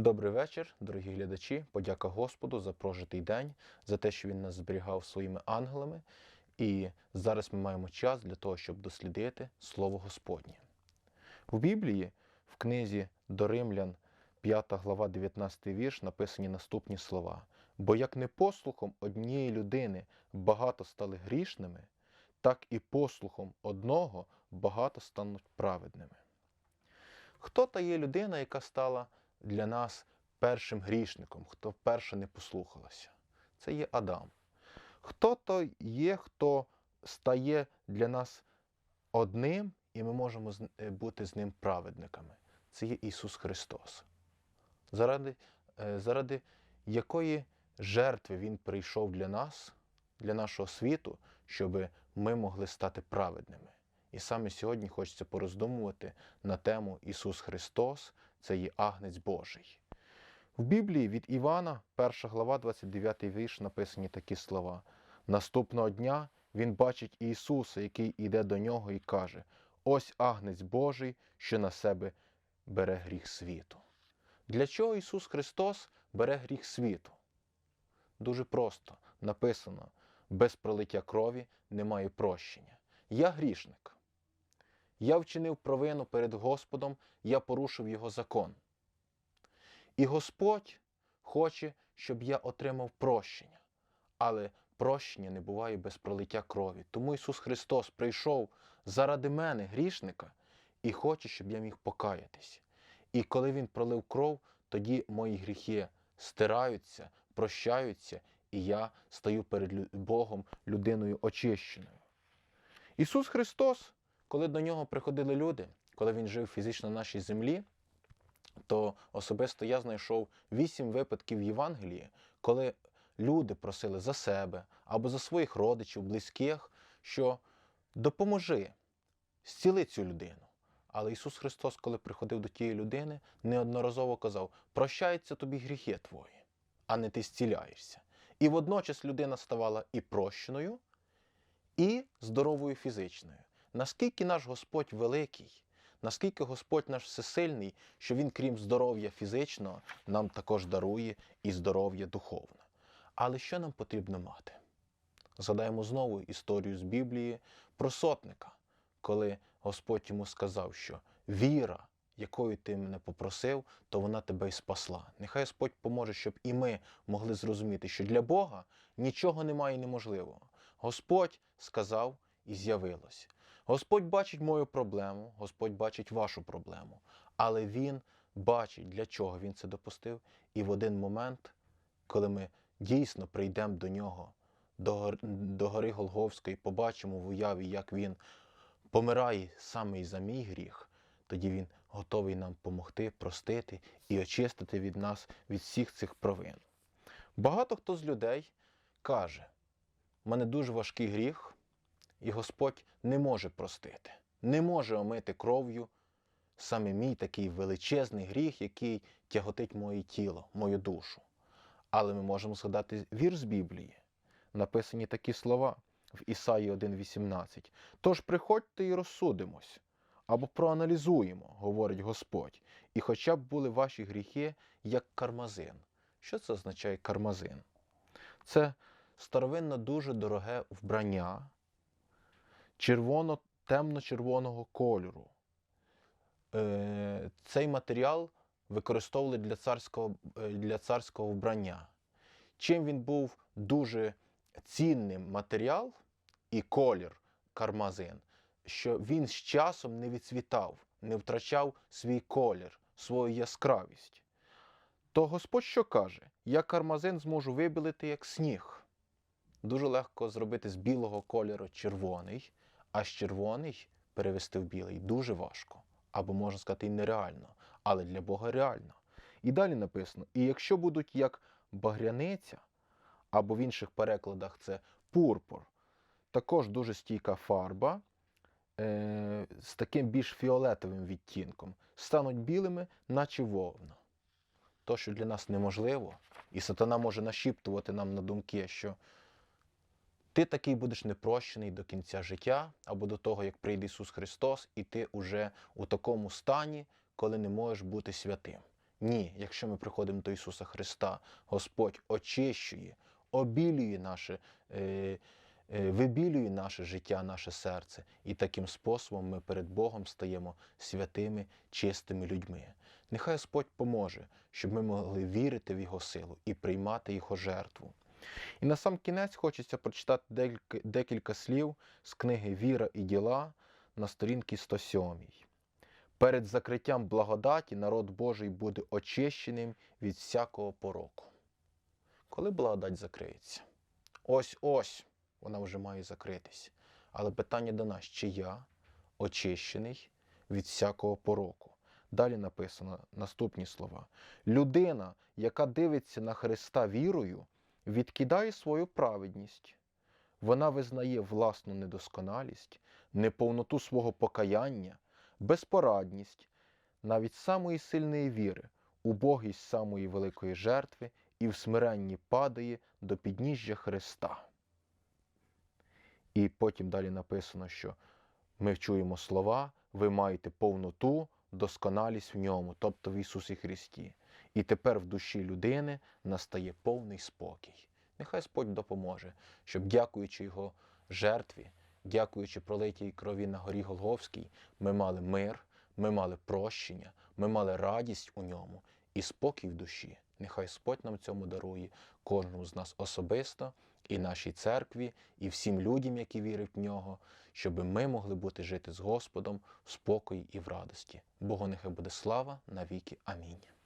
Добрий вечір, дорогі глядачі. Подяка Господу за прожитий день, за те, що Він нас зберігав своїми ангелами. І зараз ми маємо час для того, щоб дослідити Слово Господнє. В Біблії, в книзі до Римлян, 5 глава, 19 вірш, написані наступні слова: Бо як не послухом однієї людини багато стали грішними, так і послухом одного багато стануть праведними. Хто та є людина, яка стала для нас першим грішником, хто вперше не послухалася? Це є Адам. Хто то є, хто стає для нас одним, і ми можемо е, бути з ним праведниками? Це є Ісус Христос. Заради, е, заради якої жертви Він прийшов для нас, для нашого світу, щоб ми могли стати праведними. І саме сьогодні хочеться пороздумувати на тему Ісус Христос це є Агнець Божий. В Біблії від Івана, 1 глава, 29 вірш, написані такі слова. Наступного дня він бачить Ісуса, який іде до нього і каже: Ось Агнець Божий, що на себе бере гріх світу. Для чого Ісус Христос бере гріх світу? Дуже просто написано: без пролиття крові немає прощення. Я грішник. Я вчинив провину перед Господом, я порушив Його закон. І Господь хоче, щоб я отримав прощення. Але прощення не буває без пролиття крові. Тому Ісус Христос прийшов заради мене, грішника, і хоче, щоб я міг покаятися. І коли Він пролив кров, тоді мої гріхи стираються, прощаються, і я стаю перед Богом людиною очищеною. Ісус Христос, коли до нього приходили люди, коли Він жив фізично на нашій землі, то особисто я знайшов вісім випадків в Євангелії, коли люди просили за себе або за своїх родичів, близьких, що допоможи, зціли цю людину. Але Ісус Христос, коли приходив до тієї людини, неодноразово казав: прощаються тобі гріхи твої, а не ти зціляєшся. І водночас людина ставала і прощеною, і здоровою фізичною. Наскільки наш Господь великий, наскільки Господь наш всесильний, що Він, крім здоров'я фізичного, нам також дарує і здоров'я духовне. Але що нам потрібно мати? Згадаємо знову історію з Біблії про сотника, коли Господь йому сказав, що віра, якою ти мене попросив, то вона тебе й спасла. Нехай Господь поможе, щоб і ми могли зрозуміти, що для Бога нічого немає неможливого. Господь сказав і з'явилось. Господь бачить мою проблему, Господь бачить вашу проблему, але Він бачить, для чого Він це допустив. І в один момент, коли ми дійсно прийдемо до нього, до, до гори Голговської, побачимо в уяві, як він помирає саме за мій гріх, тоді він готовий нам помогти, простити і очистити від нас від всіх цих провин. Багато хто з людей каже: у мене дуже важкий гріх, і Господь не може простити, не може омити кров'ю саме мій такий величезний гріх, який тяготить моє тіло, мою душу. Але ми можемо згадати вірш з Біблії. Написані такі слова в Ісаї 1,18. Тож приходьте і розсудимось, або проаналізуємо, говорить Господь, і хоча б були ваші гріхи, як кармазин. Що це означає кармазин? Це старовинно дуже дороге вбрання червоно, темно-червоного кольору. Е, Цей матеріал використовували для царського, е, для царського вбрання. Чим він був дуже цінним матеріал і колір кармазин, що він з часом не відцвітав, не втрачав свій колір, свою яскравість. То Господь що каже? Я кармазин зможу вибілити як сніг. Дуже легко зробити з білого кольору червоний, а з червоний перевести в білий дуже важко. Або можна сказати, і нереально, але для Бога реально. І далі написано: і якщо будуть як багряниця, або в інших перекладах це пурпур, також дуже стійка фарба е, з таким більш фіолетовим відтінком, стануть білими, наче вовна. То, що для нас неможливо, і сатана може нашіптувати нам на думки, що ти такий будеш непрощений до кінця життя, або до того, як прийде Ісус Христос, і ти уже у такому стані, коли не можеш бути святим. Ні, якщо ми приходимо до Ісуса Христа, Господь очищує, обілює наше, е, е, вибілює наше життя, наше серце. І таким способом ми перед Богом стаємо святими, чистими людьми. Нехай Господь поможе, щоб ми могли вірити в Його силу і приймати Його жертву. І на сам кінець хочеться прочитати декілька, слів з книги Віра і діла на сторінці 107. Перед закриттям благодаті народ Божий буде очищеним від всякого пороку. Коли благодать закриється? Ось ось вона вже має закритись. Але питання до нас, чи я очищений від всякого пороку? Далі написано наступні слова: людина, яка дивиться на Христа вірою, відкидає свою праведність. Вона визнає власну недосконалість, неповноту свого покаяння, безпорадність, навіть самої сильної віри, убогість самої великої жертви і в смиренні падає до підніжжя Христа. І потім далі написано, що ми чуємо слова, ви маєте повноту, досконалість в ньому, тобто в Ісусі Христі. І тепер в душі людини настає повний спокій. Нехай Господь допоможе, щоб, дякуючи Його жертві, дякуючи пролитій крові на горі Голговській, ми мали мир, ми мали прощення, ми мали радість у ньому і спокій в душі. Нехай Господь нам цьому дарує кожному з нас особисто, і нашій церкві, і всім людям, які вірять в нього, щоб ми могли бути жити з Господом в спокої і в радості. Богу нехай буде слава навіки. Амінь.